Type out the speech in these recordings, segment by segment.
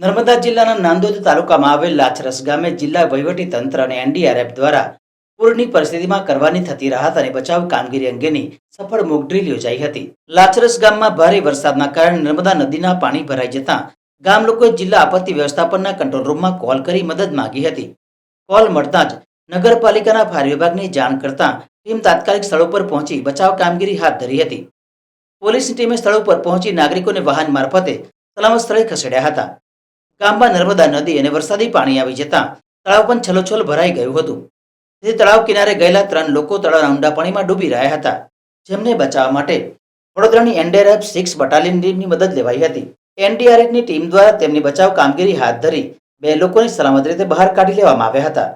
નર્મદા જિલ્લાના નાંદોદ તાલુકામાં આવેલ લાચરસ ગામે જિલ્લા તંત્ર અને એનડીઆરએફ દ્વારા પૂરની પરિસ્થિતિમાં કરવાની થતી રાહત અને બચાવ કામગીરી અંગેની સફળ મોકડ્રીલ યોજાઈ હતી. લાચરસ ગામમાં ભારે વરસાદના કારણે નર્મદા નદીના પાણી ભરાઈ જતા ગામ લોકોએ જિલ્લા આપત્તિ વ્યવસ્થાપનના કંટ્રોલ રૂમમાં કોલ કરી મદદ માંગી હતી. કોલ મળતા જ નગરપાલિકાના ફાયર વિભાગને જાણ કરતા ટીમ તાત્કાલિક સ્થળો પર પહોંચી બચાવ કામગીરી હાથ ધરી હતી. પોલીસની ટીમે સ્થળો પર પહોંચી નાગરિકોને વાહન મારફતે સલામત સ્થળે ખસેડ્યા હતા. ગામમાં નર્મદા નદી અને વરસાદી પાણી આવી જતા તળાવ પણ છલોછલ ભરાઈ ગયું હતું. તેથી તળાવ કિનારે ગયેલા ત્રણ લોકો તળાવના ઊંડા પાણીમાં ડૂબી રહ્યા હતા, જેમને બચાવવા માટે વડોદરાની એનડીઆરએફ સિક્સ બટાલિયન ટીમની મદદ લેવાઈ હતી. એનડીઆરએફની ટીમ દ્વારા તેમની બચાવ કામગીરી હાથ ધરી બે લોકોને સલામત રીતે બહાર કાઢી લેવામાં આવ્યા હતા.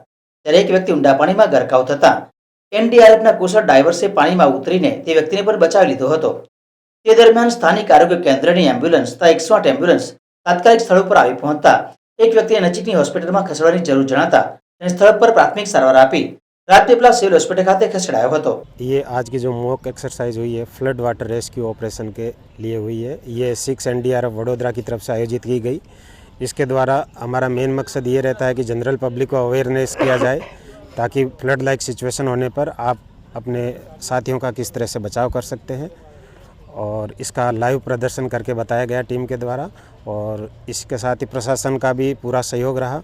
ત્યારે એક વ્યક્તિ ઊંડા પાણીમાં ગરકાવ થતા એનડીઆરએફના કુશળ ડાયવર્સે પાણીમાં ઉતરીને તે વ્યક્તિને પણ બચાવી લીધો હતો. તે દરમિયાન સ્થાનિક આરોગ્ય કેન્દ્રની એમ્બ્યુલન્સ તથા એકસો આઠ એમ્બ્યુલન્સ તાત્કાલિક સ્થળ પર આવી પહોંચતા એક વ્યક્તિને નજીકની હોસ્પિટલમાં ખસેડવાની જરૂર જણાતા તેને સ્થળ પર પ્રાથમિક સારવાર આપી રાજપીપળા સિવિલ હોસ્પિટલ ખાતે ખસેડાયો હતો ये आज की जो मॉक एक्सरसाइज हुई है फ्लड वाटर रेस्क्यू ऑपरेशन के लिए हुई है ये सिक्स एन वडोदरा की तरफ से आयोजित की गई इसके द्वारा हमारा मेन मकसद ये रहता है कि जनरल पब्लिक को अवेयरनेस किया जाए ताकि फ्लड लाइक सिचुएशन होने पर आप अपने साथियों का किस तरह से बचाव कर सकते हैं और इसका लाइव प्रदर्शन करके बताया गया टीम के द्वारा और इसके साथ ही प्रशासन का भी पूरा सहयोग रहा